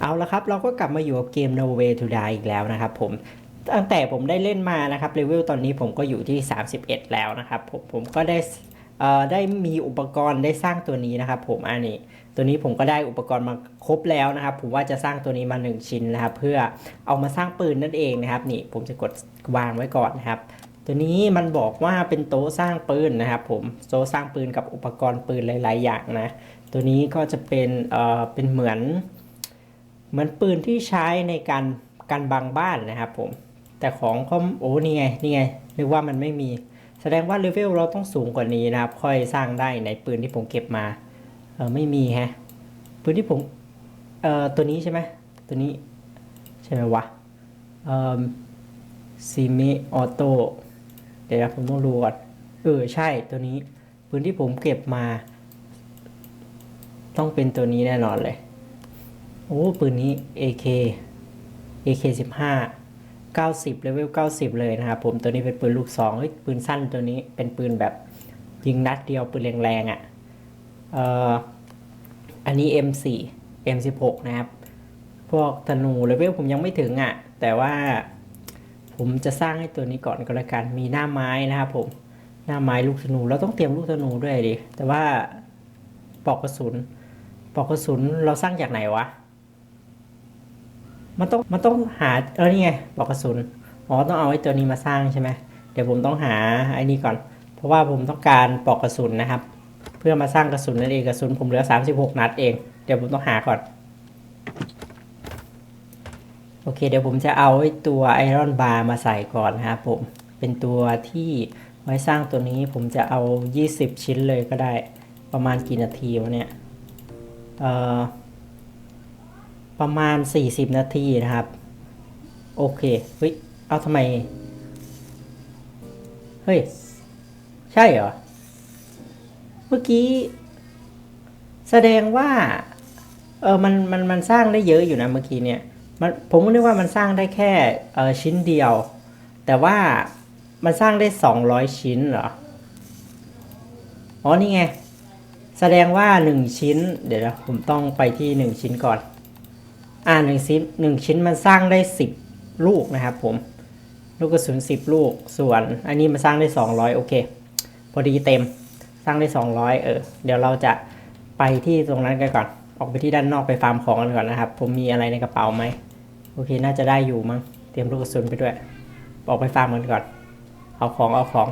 เอาละครับ เราก็กลับมาอยู่กับเกม No Way to Die อีกแล้วนะครับผมตั้งแต่ผมได้เล่นมานะครับเลเวลตอนนี้ผมก็อยู่ที่ 31 แล้วนะครับผมผมก็ได้ได้มีอุปกรณ์ได้สร้างตัวนี้นะครับ ผมอันนี้ตัวนี้ผมก็ได้อุปกรณ์มาครบแล้วนะครับ ผมว่าจะสร้างตัวนี้มา 1 ชิ้นนะครับ เพื่อเอามาสร้างปืนนั่นเองนะครับ นี่ผมจะกดวางไว้ก่อนนะครับ ตัวนี้มันบอกว่าเป็นโต๊ะสร้างปืนนะครับ ผมโต๊ะสร้างปืนกับอุปกรณ์ปืนหลาย ๆ อย่างนะ ตัวนี้ก็จะเป็นเอ่อเป็นเหมือน เหมือนปืนที่ใช้ในการการบังบ้านนะครับผม แต่ของเขาโอ้นี่ไงนี่ไงนึกว่ามันไม่มี แสดงว่าเลเวลเราต้องสูงกว่านี้นะครับ ค่อยสร้างได้ในปืนที่ผมเก็บมาเออไม่มีฮะปืนที่ผมเอ่อตัวนี้ใช่ไหมตัวนี้ใช่ไหมวะเอ่อซีเมออโต้เดี๋ยวผมต้องดูก่อนเออใช่ตัวนี้ปืนที่ผมเก็บมา ต้องเป็นตัวนี้แน่นอนเลย โอ้ปืนนี้ AK AK 15 90เลเวล90 เลยนะครับผมตัวนี้เป็นปืนลูกซองเฮ้ยปืนสั้นตัวนี้เป็นปืนแบบยิงนัดเดียวปืนแรงๆอะ่ะเอ่ออันนี้ M4 M16 นะครับ พวกธนูเลเวลผมยังไม่ถึงอะ่ะ แต่ว่าผมจะสร้างให้ตัวนี้ก่อนก็แล้วกันมีหน้าไม้นะครับผมหน้าไม้ลูกธนูเราต้องเตรียมลูกธนูด้วยดิแต่ว่าปอกกระสุนปอกกระสุนเราสร้างจากไหนวะ มันต้องมันต้องหาเออนี่ไงปลอกกระสุนอ๋อต้องเอาไอ้ตัวนี้มาสร้างใช่ไหมเดี๋ยวผมต้องหาไอ้นี่ก่อน เพราะว่าผมต้องการปลอกกระสุนนะครับ เพื่อมาสร้างกระสุนนั่นเองกระสุนผมเหลือ 36 นัดเอง เดี๋ยวผมต้องหาก่อนโอเคเดี๋ยวผมจะเอาไอ้ตัวไอรอนบาร์มาใส่ก่อนนะครับผมเป็นตัวที่ไว้สร้างตัวนี้ผมจะเอา 20 ชิ้นเลยก็ได้ประมาณกี่นาทีวะเนี่ยเอ่อ ประมาณ 40 นาทีนะครับ โอเคเฮ้ยเอาทำไม เฮ้ย ใช่เหรอ เมื่อกี้ แสดงว่า เออมันมันมันสร้างได้เยอะอยู่นะเมื่อกี้เนี่ยมันผมนึกว่ามันสร้างได้แค่เออชิ้นเดียว แต่ว่ามันสร้างได้ 200 ชิ้นเหรอ อ๋อนี่ไง แสดงว่า 1 ชิ้น เดี๋ยวผมต้องไปที่ 1 ชิ้นก่อน อ่าหนึ่งชิ้นหนึ่งชิ้นมันสร้างได้ 10 ลูกนะครับผม ลูกกระสุน10 ลูก ส่วนอันนี้มันสร้างได้ 200 โอเค พอดีเต็ม สร้างได้ 200 เออ เดี๋ยวเราจะไปที่ตรงนั้นกันก่อน ออกไปที่ด้านนอกไปฟาร์มของกันก่อนนะครับ ผมมีอะไรในกระเป๋าไหม โอเค น่าจะได้อยู่มั้ง เตรียมลูกกระสุนไปด้วย ออกไปฟาร์มกันก่อน เอาของ เอาของ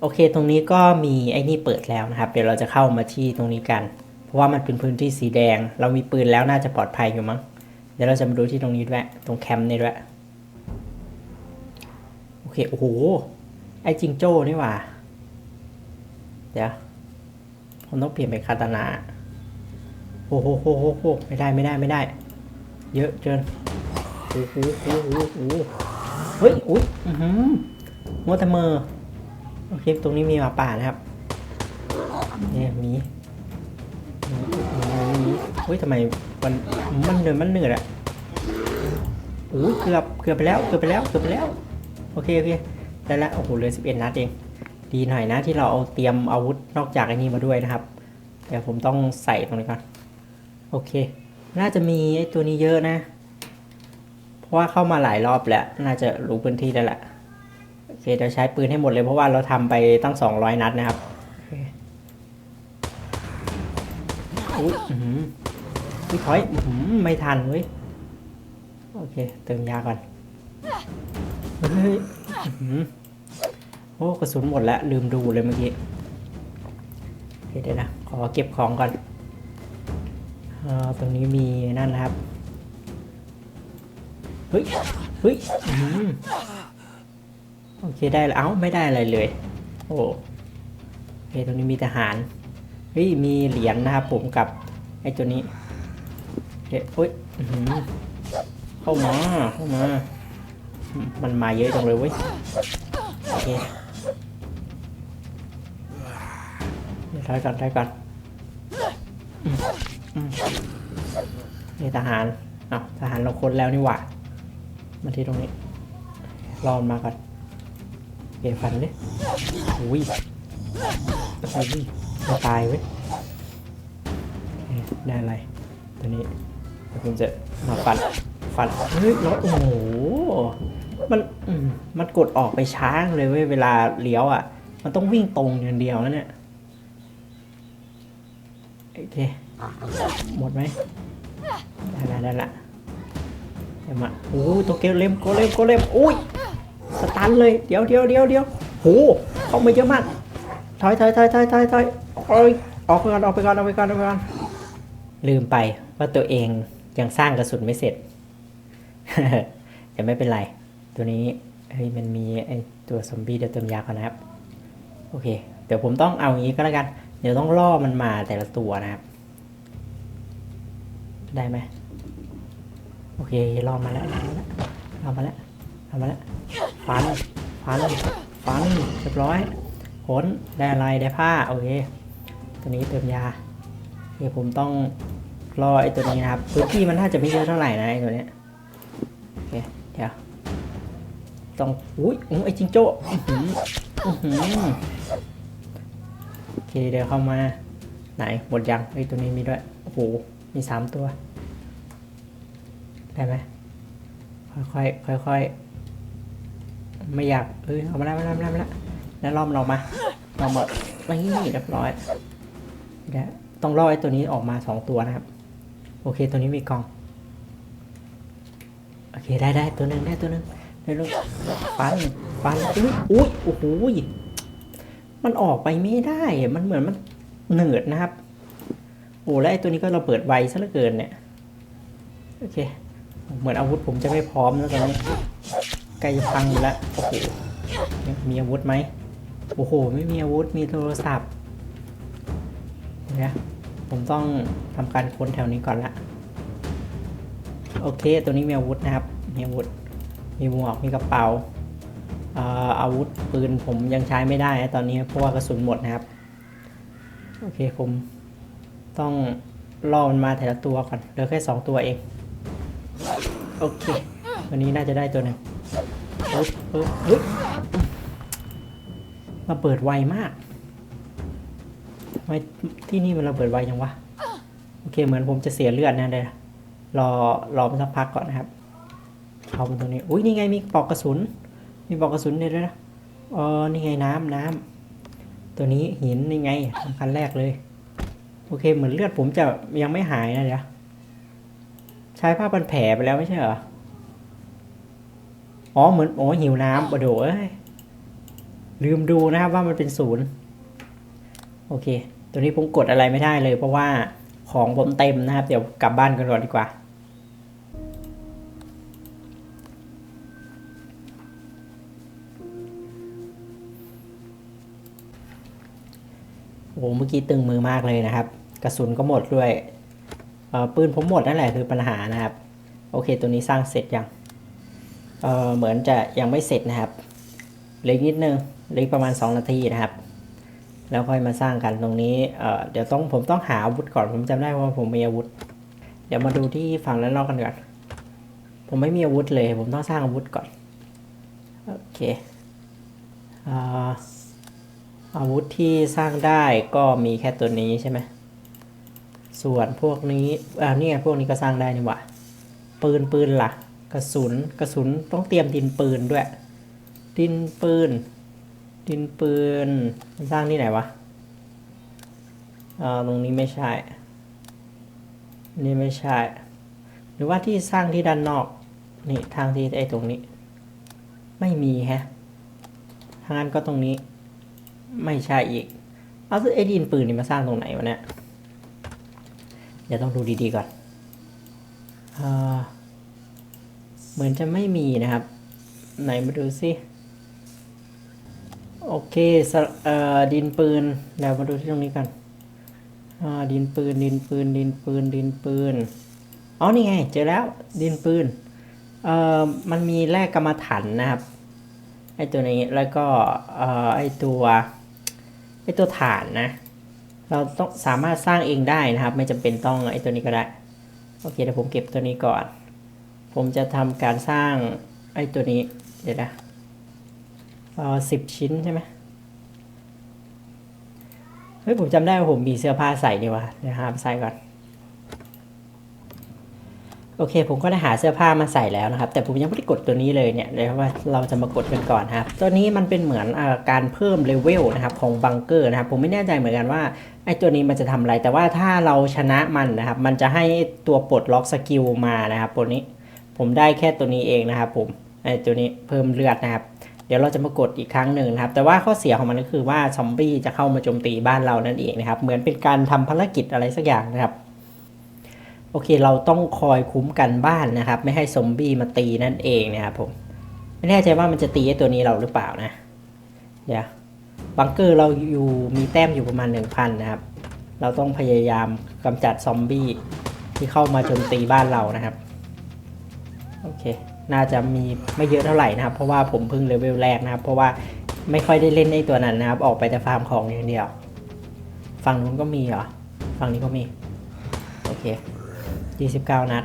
โอเค ตรงนี้ก็มีไอ้นี่เปิดแล้วนะครับ เดี๋ยวเราจะเข้ามาที่ตรงนี้กัน เพราะว่ามันเป็นพื้นที่สีแดง เรามีปืนแล้วน่าจะปลอดภัยอยู่มั้ง ดี๋ยวเราจะมาดูที่ตรงนี้ด้วยตรงแคมป์นี่ด้วยโอเคโอ้โหไอจิงโจ้นี่หว่า เดี๋ยวผมต้องเปลี่ยนเป็นคาตานาโอ้โหโหโหโหไม่ได้ไม่ได้ไม่ได้ เยอะเกินโอ้โหโอ้โหโอ้โหเฮ้ยอุ้ยอือหือมัวแต่เมอโอเคตรงนี้มีหมาป่านะครับเนี่ยมีเฮ้ยทำไม มันมันเหนื่อยมันเหนื่อยอะโอ้ยเกือบเกือบไปแล้วเกือบไปแล้วเกือบไปแล้วโอเคโอเคได้แล้วโอ้โหเหลือสิบเอ็ดนัดเองดีหน่อยนะที่เราเอาเตรียมอาวุธนอกจากไอ้นี้มาด้วยนะครับเดี๋ยวผมต้องใส่ตรงนี้ก่อนโอเค น่าจะมีไอ้ตัวนี้เยอะนะ เพราะว่าเข้ามาหลายรอบแล้ว น่าจะรู้พื้นที่แล้วแหละโอเคเดี๋ยวใช้ปืนให้หมดเลยเพราะว่าเราทำไปตั้งสองร้อยนัดนะครับโอเคอุ้ย พี่ถอยไม่ทันเว้ย โอเค เติมยาก่อน เฮ้ยโอ้กระสุนหมดแล้ว ลืมดูเลยเมื่อกี้โอเคเดี๋ยวนะ ขอเก็บของก่อนเออตรงนี้มีนั่นนะครับ เฮ้ย เฮ้ยโอเคได้แล้ว เอ้า ไม่ได้อะไรเลย โอ้โอเคตรงนี้มีทหาร เฮ้ย มีเหรียญนะครับผมกับไอ้ตัวนี้ เฮ้ยโอ๊ยอื้อหือเข้ามา เข้ามา มันมาเยอะจังเลยเว้ย โอเคเดี๋ยก่อนถอยก่อนนี่ทหารอ้าทหารเราคนแล้วนี่หว่า มาที่ตรงนี้ รอนมาก่อนเปลี่ยนฟันเลยอุ้ยอุ้ยตายเว้ยได้อะไร ตัวนี้ เดี๋ยวผมจะมาฟันฟันเฮ้ยรถโอ้โหมันมันกดออกไปช้าเลยเว้ยเวลาเลี้ยวอะ มันต้องวิ่งตรงอย่างเดียวแล้วเนี่ยโอเค หมดไหมได้ละได้ละเดี๋ยวมาโอ้ตัวเกลเล็มโกเล็มโกเล็มอุ้ยสตันเลยเดี๋ยวเดี๋ยวเดี๋ยวเดี๋ยวโหเข้ามาเยอะมากถอยถอยถอยถอยถอยถอยโอ้ยออกไปก่อนออกไปก่อนออกไปก่อนออกไปก่อนลืมไปว่าตัวเอง ยังสร้างกระสุนไม่เสร็จแต่ไม่เป็นไร ตัวนี้เฮ้ยมันมีไอตัวซอมบี้เดี๋ยวเติมยาก่อนนะครับ โอเค เดี๋ยวผมต้องเอาอย่างนี้ก็แล้วกัน เดี๋ยวต้องล่อมันมาแต่ละตัวนะครับ ได้ไหมโอเคล่อมาแล้วล่อมาแล้วล่อมาแล้วฟันฟันฟันเรียบร้อยผลได้อะไรได้ผ้าโอเคตัวนี้เติมยาเดี๋ยวผมต้อง รอไอ้ตัวนี้นะครับพื้นที่มันน่าจะไม่เยอะเท่าไหร่นะไอ้ตัวเนี้ยโอเคเดี๋ยวต้องอุ้ยอุ้ยไอ้จิงโจ้อือหือโอเคเดี๋ยวเข้ามาไหนหมดยังไอ้ตัวนี้มีด้วยโอ้โหมีสามตัว ได้ไหมค่อยๆค่อยๆไม่อยากเอ้ยเอามาแล้วมาแล้วมาแล้วมาแล้วแล้วล้อมเรามาเราหมดนี่เรียบร้อยเดี๋ยวต้องล่อไอ้ตัวนี้ออกมาสองตัวนะครับ โอเค ตัวนี้มีกล่อง โอเค ได้ได้ตัวหนึ่งได้ตัวหนึ่งได้ลูกฟันฟันอุ้ยอุ้ยโอ้โหมันออกไปไม่ได้ มันเหมือนมันเหนืดนะครับ โอ้แล้วไอ้ตัวนี้ก็เระเบิดไวซะเหลือเกินเนี่ย โอเค เหมือนอาวุธผมจะไม่พร้อมแล้วตอนนี้ใกล้จะพังอยู่แล้วโอ้โห มีอาวุธไหมโอ้โห ไม่มีอาวุธ มีโทรศัพท์เดี๋ยวนะ ผมต้องทำการค้นแถวนี้ก่อนละ โอเค ตัวนี้มีอาวุธนะครับ มีอาวุธ มีหมวก มีกระเป๋าเอ่ออาวุธปืนผมยังใช้ไม่ได้ตอนนี้เพราะว่ากระสุนหมดนะครับ โอเคผมต้องล่อมันมาแต่ละตัวก่อนเหลือแค่สองตัวเอง โอเค วันนี้น่าจะได้ตัวหนึ่งปึ๊บปึ๊บปึ๊บระเบิดไวมาก ไมที่นี่มันระเบิดไวจังวะ โอเค เหมือนผมจะเสียเลือดนะเดี๋ยวรอรอมันสักพักก่อนนะครับเอามันตรงนี้ อุ้ยนี่ไงมีปลอกกระสุน มีปลอกกระสุนเดี๋ยด้วยนะเออนี่ไงน้ำน้ำตัวนี้หินนี่ไงสำคัญแรกเลย โอเค เหมือนเลือดผมจะยังไม่หายนะเดี๋ยวใช้ผ้าพันแผลไปแล้วไม่ใช่เหรอ อ๋อเหมือนโอ้หิวน้ำโดเอ้ยลืมดูนะครับว่ามันเป็นศูนย์ โอเค ตัวนี้ผมกดอะไรไม่ได้เลยเพราะว่าของผมเต็มนะครับ เดี๋ยวกลับบ้านกันก่อนดีกว่า โอ้โหเมื่อกี้ตึงมือมากเลยนะครับ กระสุนก็หมดด้วยปืนผมหมดนั่นแหละคือปัญหานะครับ โอเคตัวนี้สร้างเสร็จยังเเหมือนจะยังไม่เสร็จนะครับเลืออกนิดนึงเลืออกประมาณ 2 นาทีนะครับ แล้วค่อยมาสร้างกันตรงนี้เเดี๋ยวต้องผมต้องหาอาวุธก่อนผมจำได้ว่าผมมีอาวุธ เดี๋ยวมาดูที่ฝั่งด้านนอกกันก่อนผมไม่มีอาวุธเลย ผมต้องสร้างอาวุธก่อนโอเคเออาวุธที่สร้างได้ก็มีแค่ตัวนี้ใช่ไหมส่วนพวกนี้อ่านี่ไงพวกนี้ก็สร้างได้นี่หว่าปืนปืนล่ะ กระสุนกระสุนต้องเตรียมดินปืนด้วย ดินปืน ดินปืนสร้างที่ไหนวะอ่าตรงนี้ไม่ใช่ นี่ไม่ใช่ หรือว่าที่สร้างที่ด้านนอก นี่ทางที่ไอ้ตรงนี้ ไม่มีแฮะทางนั้นก็ตรงนี้ ไม่ใช่อีก เอาไอ้ดินปืนนี่มาสร้างตรงไหนวะเนี่ยเดี๋ยวต้องดูดีๆก่อนเออเหมือนจะไม่มีนะครับ ไหนมาดูสิ โอเคเอ่อดินปืนเดี๋ยวมาดูที่ตรงนี้กันอ่าดินปืนดินปืนดินปืนดินปืนอ๋อนี่ไง เจอแล้วดินปืนเอ่อมันมีแร่กรรมฐานนะครับไอตัวนี้แล้วก็เอ่อไอตัวไอตัวฐานนะ เราต้องสามารถสร้างเองได้นะครับ ไม่จำเป็นต้องไอตัวนี้ก็ได้โอเคเดี๋ยวผมเก็บตัวนี้ก่อน ผมจะทำการสร้างไอตัวนี้เดี๋ยวนะ สิบชิ้นใช่ไหมเฮ้ยผมจำได้ว่าผมมีเสื้อผ้าใส่นี่วะเดี๋ยวหาไปใส่ก่อน โอเค ผมก็ได้หาเสื้อผ้ามาใส่แล้วนะครับ แต่ผมยังไม่ได้กดตัวนี้เลยเนี่ยเดี๋ยวว่าเราจะมากดกันก่อนครับ ตัวนี้มันเป็นเหมือนอการเพิ่มเลเวลนะครับของบังเกอร์นะครับ ผมไม่แน่ใจเหมือนกันว่าไอ้ตัวนี้มันจะทำอะไร แต่ว่าถ้าเราชนะมันนะครับ มันจะให้ตัวปลดล็อกสกิลมานะครับตัวนี้ ผมได้แค่ตัวนี้เองนะครับ ผมไอ้ตัวนี้เพิ่มเลือดนะครับ เดี๋ยวเราจะมากดอีกครั้งหนึ่งนะครับ แต่ว่าข้อเสียของมันก็คือว่าซอมบี้จะเข้ามาโจมตีบ้านเรานั่นเองนะครับ เหมือนเป็นการทำภารกิจอะไรสักอย่างนะครับ โอเค เราต้องคอยคุ้มกันบ้านนะครับ ไม่ให้ซอมบี้มาตีนั่นเองนะครับผม ไม่แน่ใจว่ามันจะตีตัวนี้เราหรือเปล่านะ เดี๋ยว บังเกอร์เราอยู่มีแต้มอยู่ประมาณ 1,000 นะครับ เราต้องพยายามกำจัดซอมบี้ที่เข้ามาโจมตีบ้านเรานะครับ โอเค น่าจะมีไม่เยอะเท่าไหร่นะครับ เพราะว่าผมเพิ่งเลเวลแรกนะครับ เพราะว่าไม่ค่อยได้เล่นไอ้ตัวนั้นนะครับ ออกไปแต่ฟาร์มของอย่างเดียว ฝั่งนู้นก็มีเหรอ ฝั่งนี้ก็มี โอเค29นัด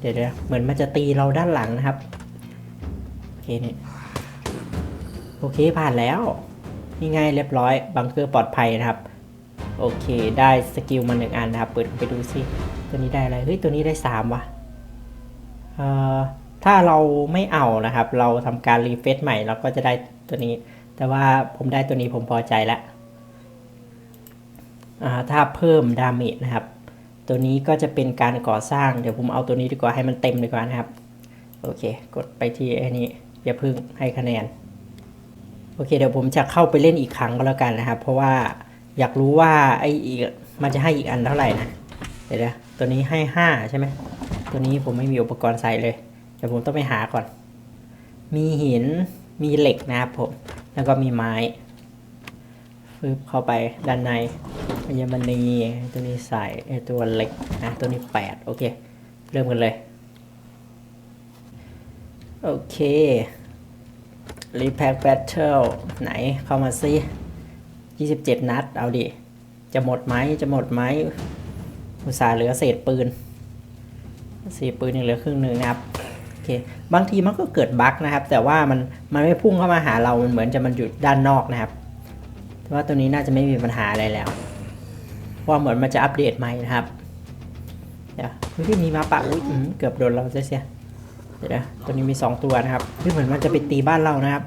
เดี๋ยวเดี๋ยวเหมือนมันจะตีเราด้านหลังนะครับ โอเคนี่โอเคผ่านแล้วนี่ไงเรียบร้อย บังเกอร์ปลอดภัยนะครับ โอเค ได้สกิลมาหนึ่งอันนะครับ เปิดไปดูซิ ตัวนี้ได้อะไร เฮ้ย ตัวนี้ได้สามว่ะ เอ่อ ถ้าเราไม่เอานะครับ เราทำการรีเฟซใหม่เราก็จะได้ตัวนี้ แต่ว่าผมได้ตัวนี้ผมพอใจแล้วถ้าเพิ่มดาเมจนะครับ ตัวนี้ก็จะเป็นการก่อสร้างเดี๋ยวผมเอาตัวนี้ดีกว่าให้มันเต็มดีกว่านะครับ โอเค กดไปที่ไอ้นี้อย่าเพึ่งให้คะแนน โอเค เดี๋ยวผมจะเข้าไปเล่นอีกครั้งก็แล้วกันนะครับ เพราะว่าอยากรู้ว่าไอ้อีกมันจะให้อีกอันเท่าไหร่นะ เดี๋ยวนะตัวนี้ให้ห้าใช่ไหมตัวนี้ผมไม่มีอุปกรณ์ใส่เลย ดี๋ยวผมต้องไปหาก่อน มีหิน มีเหล็กนะครับผม แล้วก็มีไม้ฟึบเข้าไปด้านในอัญมณีตัวนี้ใส่ตัวเหล็กนะตัวนี้แปดโอเค เริ่มกันเลย โอเค Repack Battle ไหนเข้ามาซิ27 นัด เอาดิ จะหมดไหมจะหมดไหมอุตส่าห์เหลือเศษปืนเศษปืนยังเหลือครึ่งหนึ่งนะครับ อเคบางทีมันก็เกิดบั๊กนะครับ แต่ว่ามันมันไม่พุ่งเข้ามาหาเรามันเหมือนจะมันอยู่ด้านนอกนะครับแต่ว่าตัวนี้น่าจะไม่มีปัญหาอะไรแล้วเพราะว่าเหมือนมันจะอัปเดตใหม่นะครับเดี๋ยวเฮ้ยมีมาปะอุ้ยเกือบโดนเราเสียเดี๋ยวตัวนี้มี 2 ตัวนะครับเฮ้ยเหมือนมันจะไปตีบ้านเรานะครับ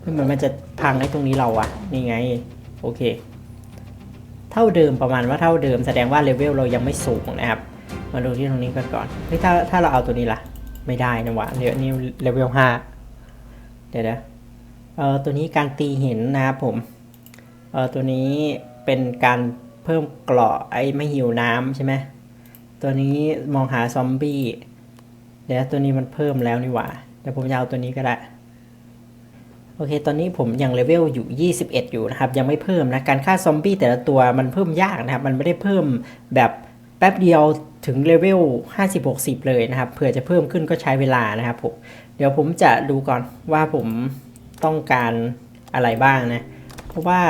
เฮ้ยเหมือนมันจะพังไอ้ตรงนี้เราอะนี่ไงโอเค เท่าเดิมประมาณว่าเท่าเดิมแสดงว่าเลเวลเรายังไม่สูงนะครับ มาดูที่ตรงนี้กันก่อนเฮ้ยถ้าถ้าเราเอาตัวนี้ล่ะ ไม่ได้นะวะเดี๋ยวนี้เลเวลห้าเดี๋ยวนะเออตัวนี้การตีหินนะครับผมเออตัวนี้เป็นการเพิ่มเกราะไอ้ไม่หิวน้ำใช่ไหมตัวนี้มองหาซอมบี้เดี๋ยวตัวนี้มันเพิ่มแล้วนี่หว่าเดี๋ยวผมจะเอาตัวนี้ก็ได้โอเค ตอนนี้ผมยังเลเวลอยู่ 21 อยู่นะครับ ยังไม่เพิ่มนะ การฆ่าซอมบี้แต่ละตัวมันเพิ่มยากนะครับ มันไม่ได้เพิ่มแบบ แป๊บเดียวถึงเลเวล50-60 เลยนะครับเผื่อจะเพิ่มขึ้นก็ใช้เวลานะครับผมเดี๋ยวผมจะดูก่อนว่าผมต้องการอะไรบ้างนะ เพราะว่า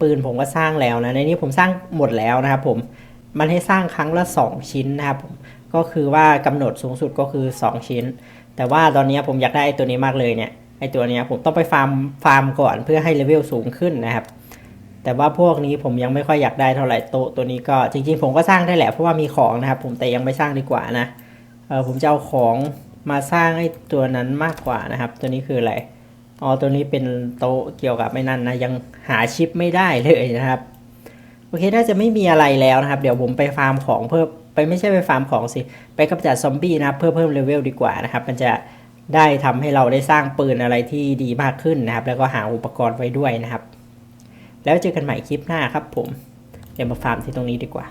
ปืนผมก็สร้างแล้วนะ ในนี้ผมสร้างหมดแล้วนะครับผม มันให้สร้างครั้งละ 2 ชิ้นนะครับผม ก็คือว่ากำหนดสูงสุดก็คือ 2 ชิ้น แต่ว่าตอนนี้ผมอยากได้ตัวนี้มากเลยเนี่ย ไอ้ตัวนี้ผมต้องไปฟาร์มฟาร์มก่อนเพื่อให้เลเวลสูงขึ้นนะครับ แต่ว่าพวกนี้ผมยังไม่ค่อยอยากได้เท่าไหร่โต๊ะตัวนี้ก็จริงๆ ผมก็สร้างได้แหละเพราะว่ามีของนะครับผมแต่ยังไม่สร้างดีกว่านะเออผมจะเอาของมาสร้างไอ้ตัวนั้นมากกว่านะครับ ตัวนี้คืออะไรอ๋อตัวนี้เป็นโต๊ะเกี่ยวกับไม่นั่นนะยังหาชิปไม่ได้เลยนะครับโอเคน่าจะไม่มีอะไรแล้วนะครับ เดี๋ยวผมไปฟาร์มของเพิ่มไปไม่ใช่ไปฟาร์มของสิไปกำจัดซอมบี้นะครับเพื่อเพิ่มเลเวลดีกว่านะครับ มันจะได้ทำให้เราได้สร้างปืนอะไรที่ดีมากขึ้นนะครับ แล้วก็หาอุปกรณ์ไว้ด้วยนะครับ แล้วเจอกันใหม่คลิปหน้าครับผม เดี๋ยวมาฟาร์มที่ตรงนี้ดีกว่า